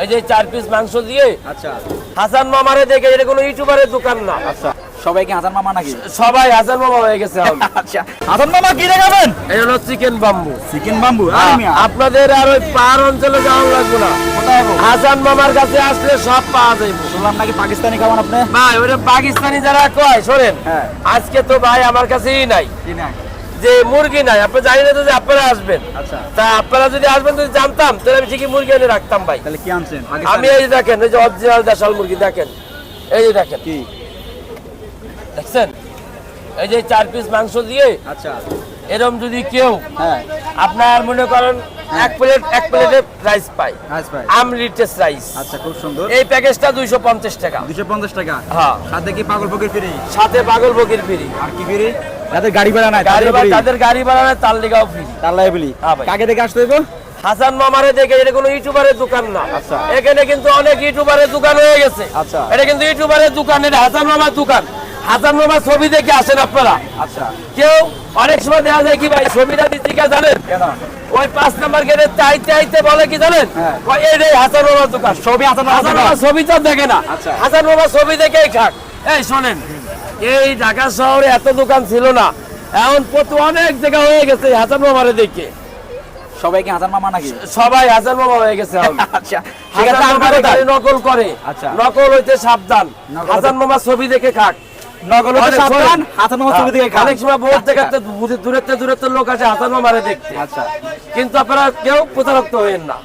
এই যে চার পিস মাংস দিয়ে আচ্ছা। হাসান মামারে দেখে এটা কোনো ইউটিউবারের দোকান না। আচ্ছা সবাই কি হাসান মামা নাকি? সবাই হাসান মামা হয়ে গেছে আচ্ছা হাসান মামা কি দেখাবেন? এই হলো চিকেন বাম্বু। Chicken bamboo? আপনাদের আর ওই পাহাড় অঞ্চলে যাওয়া লাগবে না। হাসান মামার কাছে আসলে সব পাওয়া যাইব। শুনলাম নাকি পাকিস্তানি খাবার আপনি? ভাই ওটা পাকিস্তানি যারা কয় শোনেন। হ্যাঁ। আজকে তো ভাই আমার কাছেই নাই? যে মুরগি নাই আপনি জানি না যে আপনারা আসবেন। আচ্ছা। তা আপনারা যদি আসবেন যদি জানতাম তাহলে আমি ঠিকই মুরগি এনে রাখতাম ভাই। তাহলে কি আনছেন? আমি এই দেখেন এই যে অরিজিনাল দেশাল মুরগি দেখেন। এই যে দেখেন। কি? দেখছেন? এই যে চার পিস মাংস দিয়ে আচ্ছা। এরম যদি কেউ হ্যাঁ। আপনার মনে করেন এক প্লেট এক প্লেটে রাইস পায়। রাইস ভাই আমরিটেস রাইস আচ্ছা খুব সুন্দর। এই প্যাকেজটা দুইশো পঞ্চাশ টাকা। দুশো পঞ্চাশ টাকা। হ্যাঁ। সাথে কি পাগল ফকির ফ্রি? সাথে পাগল বকির ফিরি। আর কি ফ্রি? যাদের গাড়ি ভাড়া নাই গাড়ি free। তাদের গাড়ি বাড়ানো তার লিগাও ফ্রি তার লাইবিলি হ্যাঁ কাকে দেখে আসতে হইব? হাসান মামারে দেখে এটা কোনো ইউটিউবারের দোকান না। আচ্ছা। এখানে কিন্তু অনেক ইউটিউবারের দোকান হয়ে গেছে। আচ্ছা। এটা কিন্তু ইউটিউবারের দোকান এটা হাসান মামার দোকান। হাসান মামার ছবি দেখে আসেন আপনারা। আচ্ছা। কেউ অনেক সময় দেখা যায় কি ভাই ছবিটা দিচ্ছি কে জানেন? ওই পাঁচ নাম্বার গেটে চাইতে আইতে বলে কি জানেন? হ্যাঁ। হাসান মামার দোকান। ছবি হাসান। মামার ছবি তো দেখে না। আচ্ছা। হাসান মামার ছবি দেখেই খাক। এই শোনেন। এই ঢাকা শহরে এত দোকান ছিল না। এখন প্রতি অনেক জায়গা হয়ে গেছে হাসান মামারে দেখে। সবাই কি হাসান মামা নাকি? সবাই হাসান মামা হয়ে গেছে আচ্ছা নকল করে। আচ্ছা। নকল হইতে সাবধান। নকল হাসান মামার ছবি দেখে খাক। অনেক সাবধান সময়- হাসান মামা ছবি দেখে খান অনেক সময় বহুত জায়গাতে দূরে দূরেতে দূরেতে লোক আসে হাসান মামারে দেখতে। আচ্ছা। কিন্তু আপনারা কেউ প্রতারক্ত হইেন না।